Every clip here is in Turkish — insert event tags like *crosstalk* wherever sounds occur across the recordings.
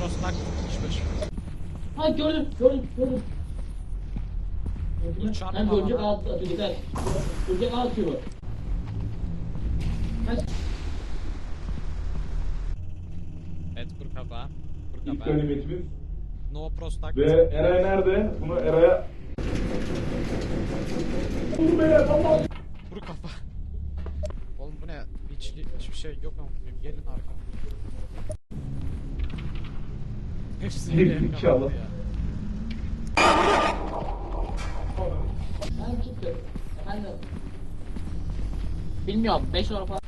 Prostak 75. Ha gördüm, gördüm, gördüm. Uçan Hem havada. görecek ağ atıyor, dikkat. Görecek ağ atıyor. Evet kur kafa. Kur İlk kafa. ganimetimiz. No prostak. Ve Eray nerede? Bunu Eray'a... Vur beni Allah! Kur kafa. Oğlum bu ne? Hiç, hiçbir şey yok ama gelin arkamda. Çıktı. Efendim. Bilmiyorum, 5 euro falan.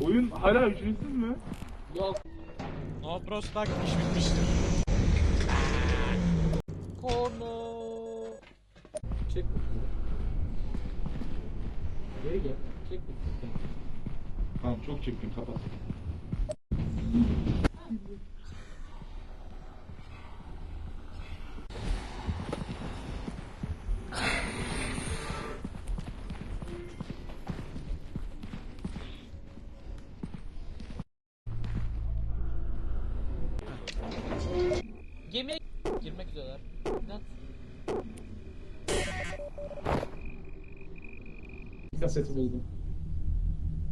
Oyun hala ücretsiz mi? Yok. No prostak iş bitmiştir. Konu. Çek. Geri gel. Çek. Tamam çok çektin kapat. Kaseti buldum.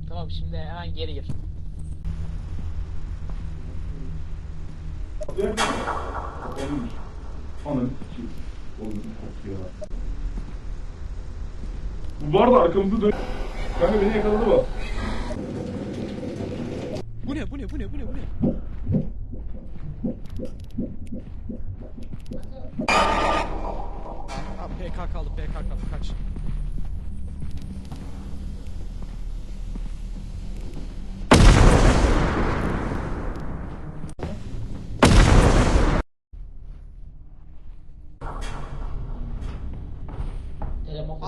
Tamam şimdi hemen geri gir. Kokuyor. Bu var da arkamızı dön... Kanka beni yakaladı bu. Bu ne bu ne bu ne bu ne bu ne? Abi PK kaldı PK kaldı kaç.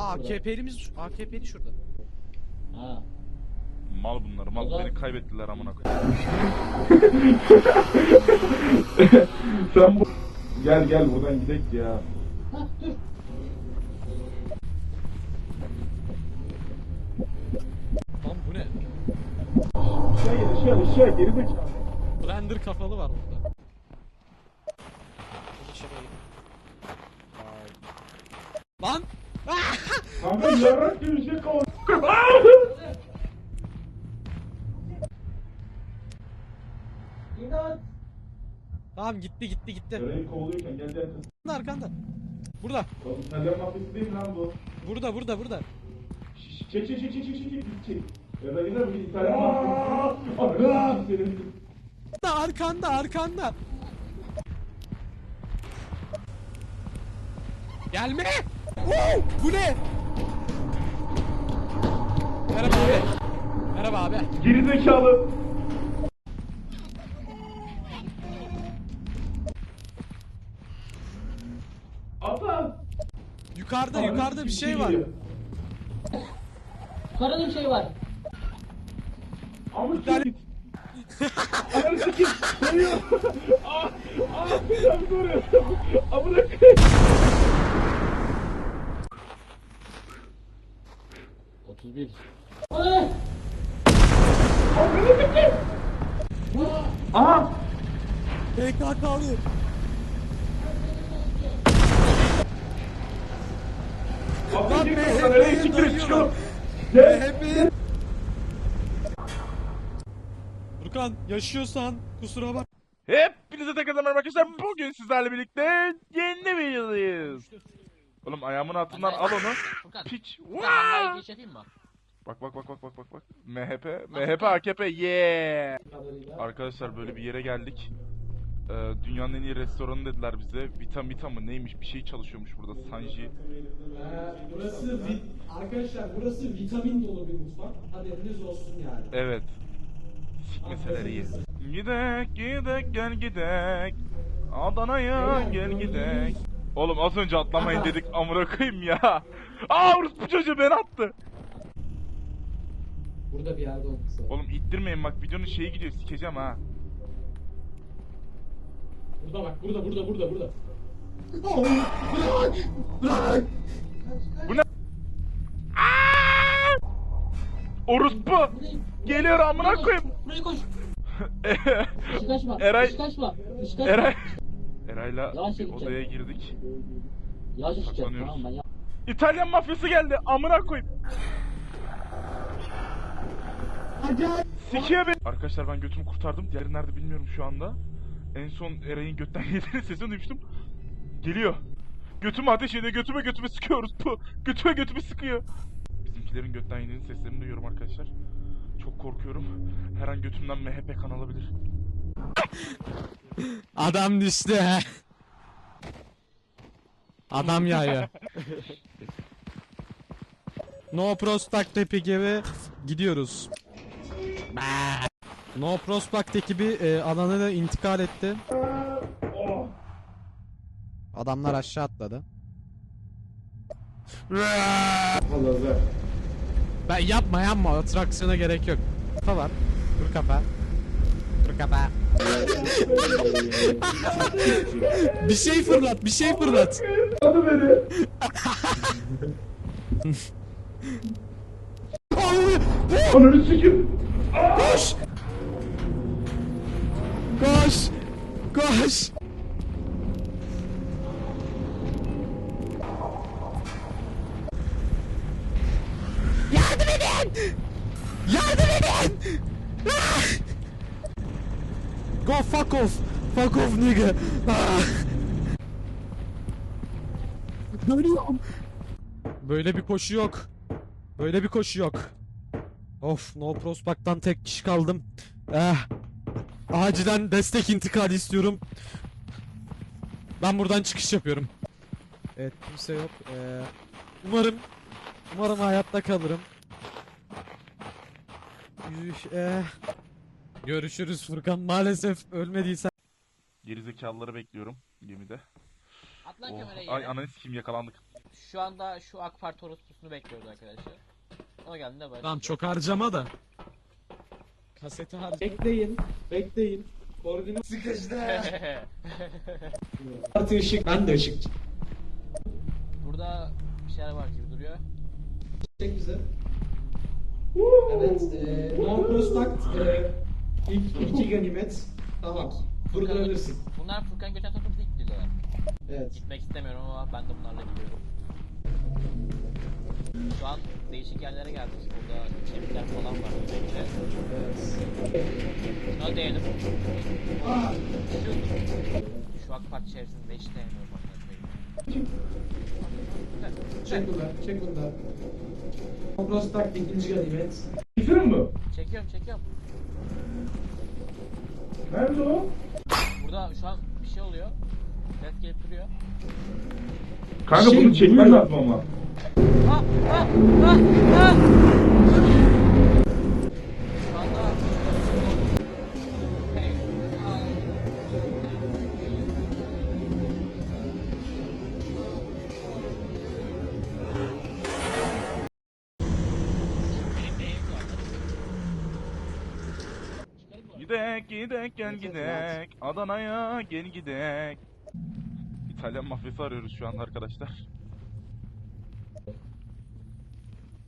Aa. AKP'limiz AKP'li şurada. Ha. Mal bunlar mal. Da- Beni kaybettiler amına koyayım. *laughs* Sen bu... Gel gel buradan gidelim ya. Ha dur. Lan bu ne? Aşağı gel aşağı aşağı geri zekalı. Blender kafalı var burada. Kanka yarrak gibi bir şey kaldı. İmdat. Tamam gitti gitti gitti. Eray'ı kovalıyorken gel gel kız. Arkanda arkanda. Burada. Oğlum İtalyan mafyası değil mi lan bu? Burada burada burada. Şş, Çek çek çek çek çek çek çek. Ya da yine bir İtalyan mafyası. Ananı senin. Da arkanda arkanda. Gelme! Woo! Bu ne? Merhaba abi. Merhaba abi. Geri zekalı. Ata. Yukarıda yukarıda bir şey var. Yukarıda bir şey var. Ama git. Ananı sikeyim. Dönüyor. Ah. Ah. Sen soruyor. Amına koyayım. 31. Aha. PKK'lı. Lan. MHP'ye dönüyorum. çıkalım. Gel. MHP. Furkan yaşıyorsan kusura bak. Hepinize tekrar merhaba arkadaşlar. Bugün sizlerle birlikte yeni videodayız. Oğlum ayağımın altından al onu. Piç. Furkan ben? Bak bak bak bak bak bak bak. MHP, MHP AKP yeah. Arkadaşlar böyle bir yere geldik. Ee, dünyanın en iyi restoranı dediler bize. Vita Vita mı neymiş bir şey çalışıyormuş burada Sanji. Ee, burası vit arkadaşlar burası vitamin dolu bir mutfak. Haberiniz olsun yani. Evet. Sikmeseler iyi. Gidek gidek gel gidek. Adana'ya gel gidek. Oğlum az önce atlamayın *laughs* dedik amına koyayım ya. Aa bu çocuğu beni attı. Burada bir yerde olması lazım. Oğlum ittirmeyin bak videonun şeyi gidiyor sikeceğim ha. Burada bak burada burada burada burada. Bu ne? Aa! Orospu! Geliyor amına koyayım. Buraya koş. *laughs* Işık açma. Eray- Işık açma. Işık açma. Eray. Eray'la Yavaş bir gideceğim. odaya girdik. Yavaş yap, Saklanıyoruz. tamam ben yap. İtalyan mafyası geldi. Amına koyayım. Sikiye be. Arkadaşlar ben götümü kurtardım. Diğeri nerede bilmiyorum şu anda. En son Eray'ın götten *laughs* yediğini sesini duymuştum. Geliyor. Götümü ateş ediyor. Götüme götüme sıkıyoruz. Puh. Götüme götüme sıkıyor. Bizimkilerin götten yediğinin seslerini duyuyorum arkadaşlar. Çok korkuyorum. Her an götümden MHP kan alabilir. Adam düştü he. Adam yağıyor. *laughs* no Prospect ekibi gibi gidiyoruz. No Prospect ekibi e, alanına intikal etti. Adamlar aşağı atladı. Ben yapma yapma atraksiyona gerek yok. Kafa var. Dur kafa. Dur kafa. *laughs* bir şey fırlat, bir şey fırlat. Ananı sikim. Koş! Koş! Koş! Yardım edin! Yardım edin! Ah! Go fuck off! Fuck off nigga! Ah! Dönüyorum! Böyle bir koşu yok. Böyle bir koşu yok. Of no prospect'tan tek kişi kaldım. Eh. Acilen destek intikali istiyorum. Ben buradan çıkış yapıyorum. Evet kimse yok. Ee, umarım umarım hayatta kalırım. Üf, eh. Görüşürüz Furkan. Maalesef ölmediysen. Gerizekalıları bekliyorum gemide. Atlan Oh. kamerayı Ay ananı sikim yakalandık. Şu anda şu AK Parti orospusunu bekliyoruz arkadaşlar. O geldiğinde başlayacağız. Tamam çok harcama da. Kaseti harcama. Bekleyin. Bekleyin. Koordinat sıkıştı. *laughs* Artı ışık. Ben de ışık. Burada bir şeyler var gibi duruyor. Çek bize. Evet. E, no prospect. E, ilk iki ganimet. Tamam. Durdurabilirsin. Bunlar Furkan geçen sefer ilk diyorlar. Evet. Gitmek istemiyorum ama ben de bunlarla gidiyorum. Şu an değişik yerlere geldik. Burada kemikler falan var özellikle. Şuna değelim. Şu, şu AK Parti içerisinde hiç değmiyorum. Çek bunu. Çek bunu da. No prospect ikinci ganimet. Çekiyorum çekiyorum. Nerede o? Burada şu an bir şey oluyor. Net gelip duruyor. Kanka Şey bunu çekmen lazım ama. Gidek gidek gel gidek. Adana'ya gel gidek. İtalyan mafyası arıyoruz şu anda arkadaşlar.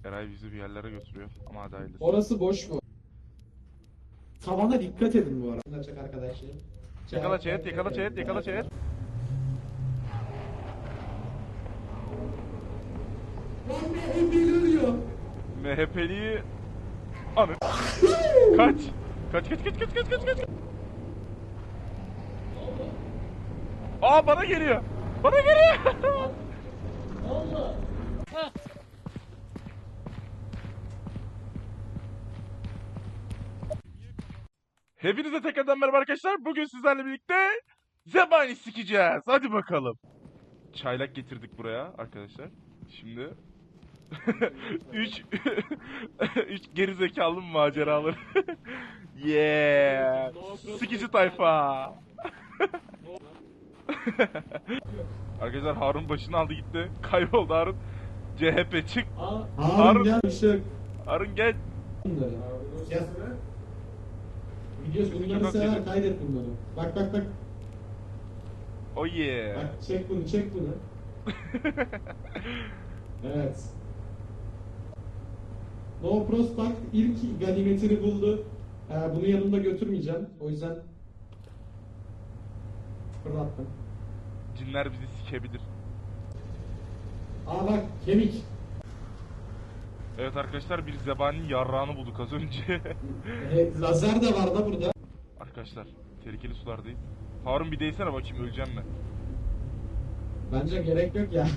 Eray bizi bir yerlere götürüyor ama hadi hayırlısı. Orası boş mu? Tavana dikkat edin bu arada. Çek arkadaşlar. Yakala çet, yakala çet, yakala çet. Lan bir geliyor. MHP'liyi... Anı. kaç. Kaç kaç kaç kaç kaç kaç kaç. Aa bana geliyor. Bana geliyor. *laughs* Hepinize tekrardan merhaba arkadaşlar. Bugün sizlerle birlikte zebani sikeceğiz. Hadi bakalım. Çaylak getirdik buraya arkadaşlar. Şimdi 3 3 geri zekalı maceraları. *laughs* yeah. Sikici tayfa. *laughs* Arkadaşlar Harun başını aldı gitti. Kayboldu Harun. CHP çık. Harun. Harun gel ışık. Harun gel. Bunları. Gel. Video bunları sever kaydet bunları. Bak bak bak. Oh yeah. Bak çek bunu çek bunu. *laughs* Evet. No Prospect ilk ganimetini buldu. Ee, bunu yanımda götürmeyeceğim. O yüzden fırlattım. Cinler bizi sikebilir. Aa bak kemik. Evet arkadaşlar bir zebaninin yarrağını bulduk az önce. *laughs* Ee, lazer de var da burada. arkadaşlar tehlikeli sulardayız. Harun bir değsene bakayım öleceğim mi? Bence gerek yok ya. *laughs*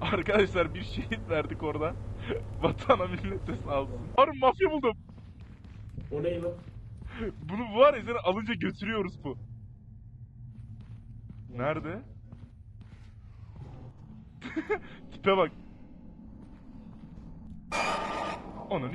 Arkadaşlar bir şehit verdik orada. *laughs* Vatana millete sağ olsun. Harun mafya buldum. O ne lan? Bunu bu var ya seni alınca götürüyoruz bu. Nerede? *laughs* Tipe bak. Onun